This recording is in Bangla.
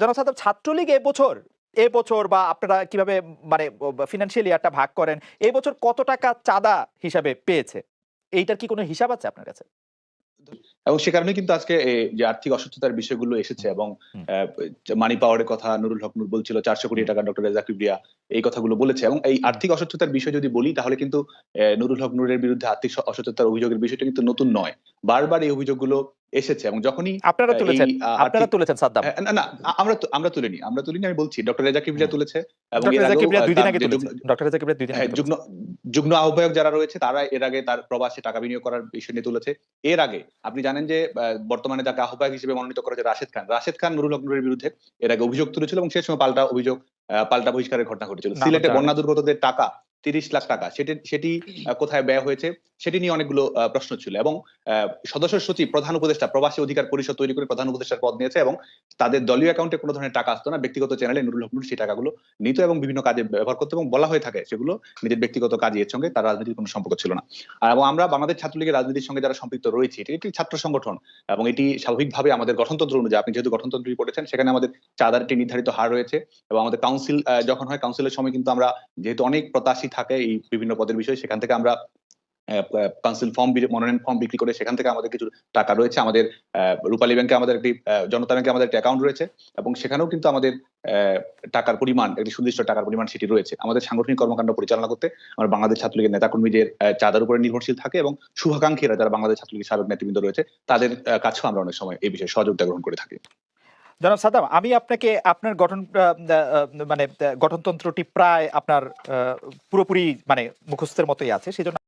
জনাব সাদ্দাম ছাত্রলীগ এবছর এবছর বা আপনারা কীভাবে মানে ফিনান্সিয়াল ইয়ারটা ভাগ করেন এই বছর কত টাকা চাঁদা হিসাবে পেয়েছে? এইটার কি কোনো হিসাব আছে আপনার কাছে? এবং সে কারণে কিন্তু আজকে যে আর্থিক অসুস্থতার বিষয়গুলো এসেছে এবং মানি পাওয়ারের কথা নুরুল হক নুর বলছিল চারশো কোটি টাকা ডক্টর রেজা কিবরিয়া এই কথাগুলো বলেছে এবং এই আর্থিক অসুস্থতার বিষয় যদি বলি তাহলে কিন্তু নুরুল হক নুরের বিরুদ্ধে আর্থিক অসুস্থতার অভিযোগের বিষয়টা কিন্তু নতুন নয়। বারবার এই অভিযোগগুলো এসেছে এবং যখনই আপনারা তুলেছেন আপনারা তুলেছেন সাদ্দাম। না না আমরা আমরা তুলিনি আমরা তুলিনি আমি বলছি ডক্টর রেজা কিবরিয়া তুলেছে এবং এর আগেও, দুই দিন আগে ডক্টর রেজা কিবরিয়া দুই দিন হ্যাঁ, আগে যুগ্ম যুগ্ম আহ্বায়ক যারা রয়েছে তারা এর আগে তার প্রবাসে টাকা বিনিয়োগ করার বিষয় নিয়ে তুলেছে। এর আগে আপনি জানেন যে বর্তমানে যাকে আহ্বায়ক হিসেবে মনোনীত করা হয়েছে রাশেদ খান রাশেদ খান নুরুল হক নুরের বিরুদ্ধে এর আগে অভিযোগ তুলেছিল এবং সেই সময় পাল্টা অভিযোগ আহ, পাল্টা বহিষ্কারের ঘটনা ঘটেছিল। সিলেটে বন্যা দুর্গতদের টাকা তিরিশ লাখ টাকা সেটি সেটি কোথায় ব্যয় হয়েছে? সেটি নিয়ে অনেকগুলো প্রশ্ন ছিল এবং সদস্য সচিব, প্রধান উপদেষ্টা, প্রবাসী অধিকার পরিষদ তৈরি করে প্রধান উপদেষ্টার পদ নিয়েছে এবং তাদের দলীয় অ্যাকাউন্টে কোনো ধরনের টাকা আসতো না। ব্যক্তিগত চ্যানেলে নুরুল হক সেই টাকাগুলো নিত এবং বিভিন্ন কাজে ব্যবহার করতো এবং বলা হয়ে থাকে সেগুলো নিজের ব্যক্তিগত কাজে এর সঙ্গে, তার রাজনীতির কোনো সম্পর্ক ছিল না। আর এবং আমরা বাংলাদেশ ছাত্রলীগের রাজনীতির সঙ্গে যারা সম্পৃক্ত রয়েছে, এটি একটি ছাত্র সংগঠন এবং এটি স্বাভাবিকভাবে আমাদের গঠনতন্ত্র অনুযায়ী, আপনি যেহেতু গঠনতন্ত্রই পড়েছেন, সেখানে আমাদের চাঁদার একটি নির্ধারিত হার রয়েছে এবং আমাদের কাউন্সিল যখন হয় কাউন্সিলের সময় কিন্তু আমরা যেহেতু অনেক প্রত্যাশী থাকে এই বিভিন্ন পদের বিষয়ে, সেখান থেকে আমরা কাউন্সিল ফর্ম মনোনয়ন ফর্ম বিক্রি করে সেখান থেকে আমাদের কিছু টাকা রয়েছে। আমাদের রূপালী ব্যাংকে আমাদের একটি জনতা ব্যাংকে আমাদের একটি অ্যাকাউন্ট রয়েছে এবং সেখানেও কিন্তু আমাদের টাকার পরিমাণ, একটি সুনির্দিষ্ট টাকার পরিমাণ সেটি রয়েছে। আমাদের সাংগঠনিক কর্মকাণ্ড পরিচালনা করতে আমরা বাংলাদেশ ছাত্রলীগের নেতাকর্মীদের চাঁদার উপরে নির্ভরশীল থাকে এবং শুভাকাঙ্ক্ষীরা যারা বাংলাদেশ ছাত্রলীগের সাবেক নেতৃবৃন্দ রয়েছে, তাদের কাছেও আমরা অনেক সময় এই বিষয়ে সহযোগিতা গ্রহণ করে থাকি। জনাব সাদ্দাম আমি আপনাকে, আপনার গঠন মানে গঠনতন্ত্রটি প্রায় আপনার পুরোপুরি মানে মুখস্থের মতোই আছে সেই জন্য